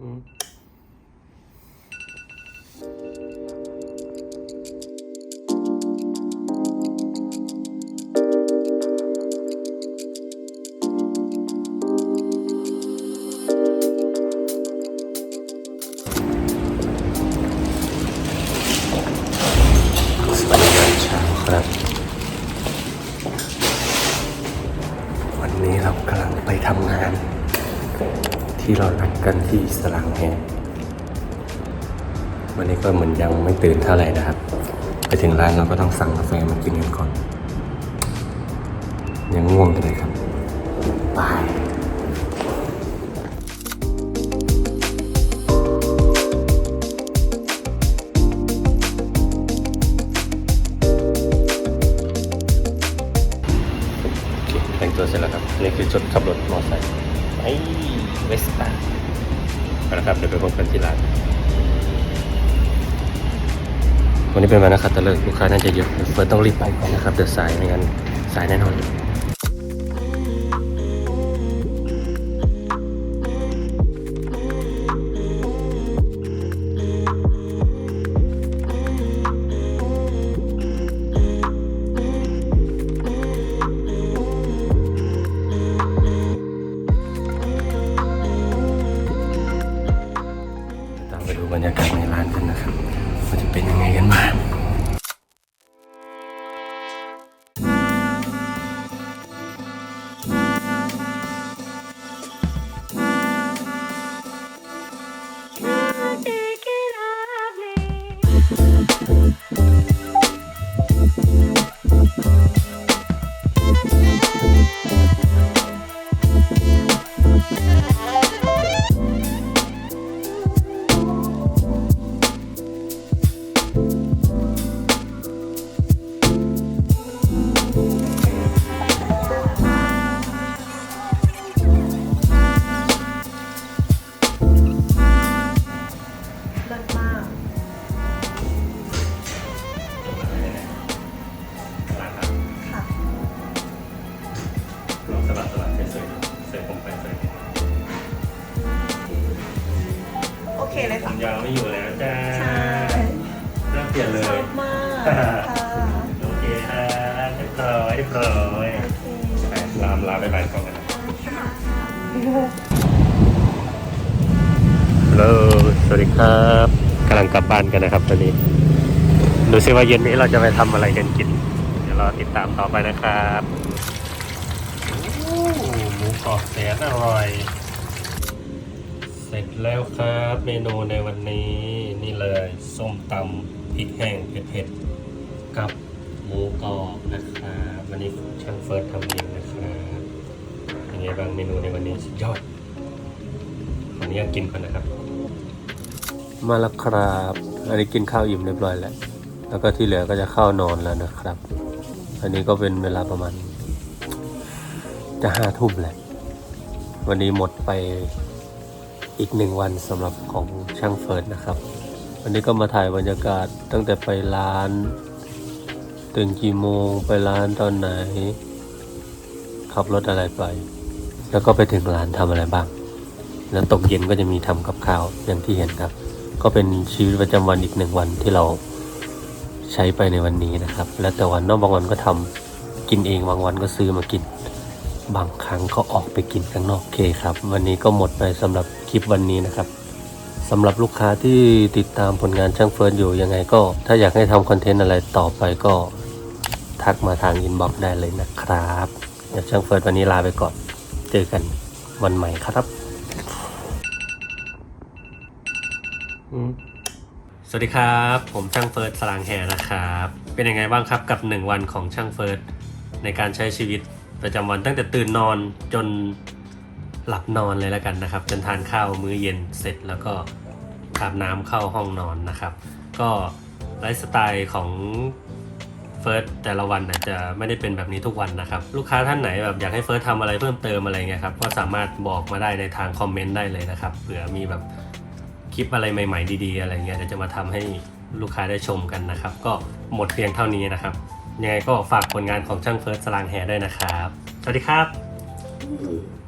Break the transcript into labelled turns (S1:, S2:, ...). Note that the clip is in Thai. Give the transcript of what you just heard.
S1: สวัสดีครับเช้าครับ วันนี้เรากำลังไปทำงาน ที่เรานัดกันที่สลังแฮวันนี้ก็เหมือนยังไม่ตื่นเท่าไหร่นะครับ ไปถึงร้านเราก็ต้องสั่งกาแฟมากินกันก่อน ยังง่วงอยู่เลยครับบายโอเคแต่งตัวเสร็จแล้วครับนี่คือชุดขับรถมอเตอร์ไซค์ ไอ้เวสป้าเอาละครับเดี๋ยวไปพบกันที่ร้านวันนี้เป็นวันนะครับต่เลิกลูกค้าน่าจะเยอะเดี๋ยวเฟิร์นต้องรีบไปก่อนนะครับเดี๋ยวสายไม่งั้นสายแน่นอน บรรยากาศในร้านกันนะครับว่าจะเป็นยังไงกันบ้าง
S2: เค
S1: เล
S2: ย
S1: ผ
S2: ค่ะ
S1: มยาวไม่อยู่แล้วจ้า
S2: ใช่
S1: เริ่มเปลี่ยนเล
S2: ชอย บมากค่ะ
S1: โอเคครับเรียบร้อยเรียบร้อย
S2: โอเค
S1: ไปลามลาไปบายก่อนกันนะฮัลโหลสวัสดีครับกำลังกลับบ้านกันนะครับตอนนี้ ดูซิว่าเย็นนี้เราจะไปทำอะไรกันกิน เดี๋ยวรอติดตามต่อไปนะครับโอ้หมูกรอบแสนอร่อย เสร็จแล้วครับเมนูในวันนี้นี่เลยส้มตำพริกแห้งเผ็ดๆกับหมูกรอบนะครับวันนี้ช่างเฟิร์สทำเองนะครับยังไงบ้างเมนูในวันนี้สุดยอดขออนุญาตกินก่อนนะครับ มาแล้วครับอันนี้กินข้าวอิ่มเรียบร้อยแล้วแล้วก็ที่เหลือก็จะเข้านอนแล้วนะครับ อันนี้ก็เป็นเวลาประมาณ จะห้าทุ่มแหละวันนี้หมดไป อีกหนึ่งวันสำหรับของช่างเฟิร์สนะครับ วันนี้ก็มาถ่ายบรรยากาศตั้งแต่ไปร้าน ตื่นกี่โมงไปร้านตอนไหน ขับรถอะไรไป แล้วก็ไปถึงร้านทำอะไรบ้าง แล้วตกเย็นก็จะมีทำกับข้าวอย่างที่เห็นครับ ก็เป็นชีวิตประจำวันอีกหนึ่งวันที่เราใช้ไปในวันนี้นะครับ แล้วแต่วันนอกบางวันก็ทำกินเองบางวันก็ซื้อมากินบางครั้งก็ออกไปกินข้างนอกโอเคครับ วันนี้ก็หมดไปสำหรับ คลิปวันนี้นะครับสำหรับลูกค้าที่ติดตามผลงานช่างเฟิร์นอยู่ยังไงก็ ถ้าอยากให้ทำคอนเทนต์อะไรต่อไปก็ทักมาทางอินบ็อกซ์ได้เลยนะครับเดี๋ยวช่างเฟิร์นวันนี้ลาไปก่อน เจอกันวันใหม่ครับ สวัสดีครับ ผมช่างเฟิร์สสลางแห่นะครับ เป็นยังไงบ้างครับกับหนึ่งวันของช่างเฟิร์สในการใช้ชีวิตประจำวันตั้งแต่ตื่นนอนจน หลับนอนเลยแล้วกันนะครับจนทานข้าวมื้อเย็นเสร็จแล้วก็อาบน้ำเข้าห้องนอนนะครับ ก็ไลฟ์สไตล์ของเฟิร์สแต่ละวันนะจะไม่ได้เป็นแบบนี้ทุกวันนะครับ ลูกค้าท่านไหนแบบอยากให้เฟิร์สทำอะไรเพิ่มเติมอะไรเงี้ยครับก็สามารถบอกมาได้ในทางคอมเมนต์ได้เลยนะครับเผื่อมีแบบคลิปอะไรใหม่ ๆ ดีๆ อะไรเงี้ยเดี๋ยวจะมาทำให้ลูกค้าได้ชมกันนะครับ ก็หมดเพียงเท่านี้นะครับยังไงก็ฝากผลงานของช่างเฟิร์สสลางแฮด้วยนะครับ สวัสดีครับ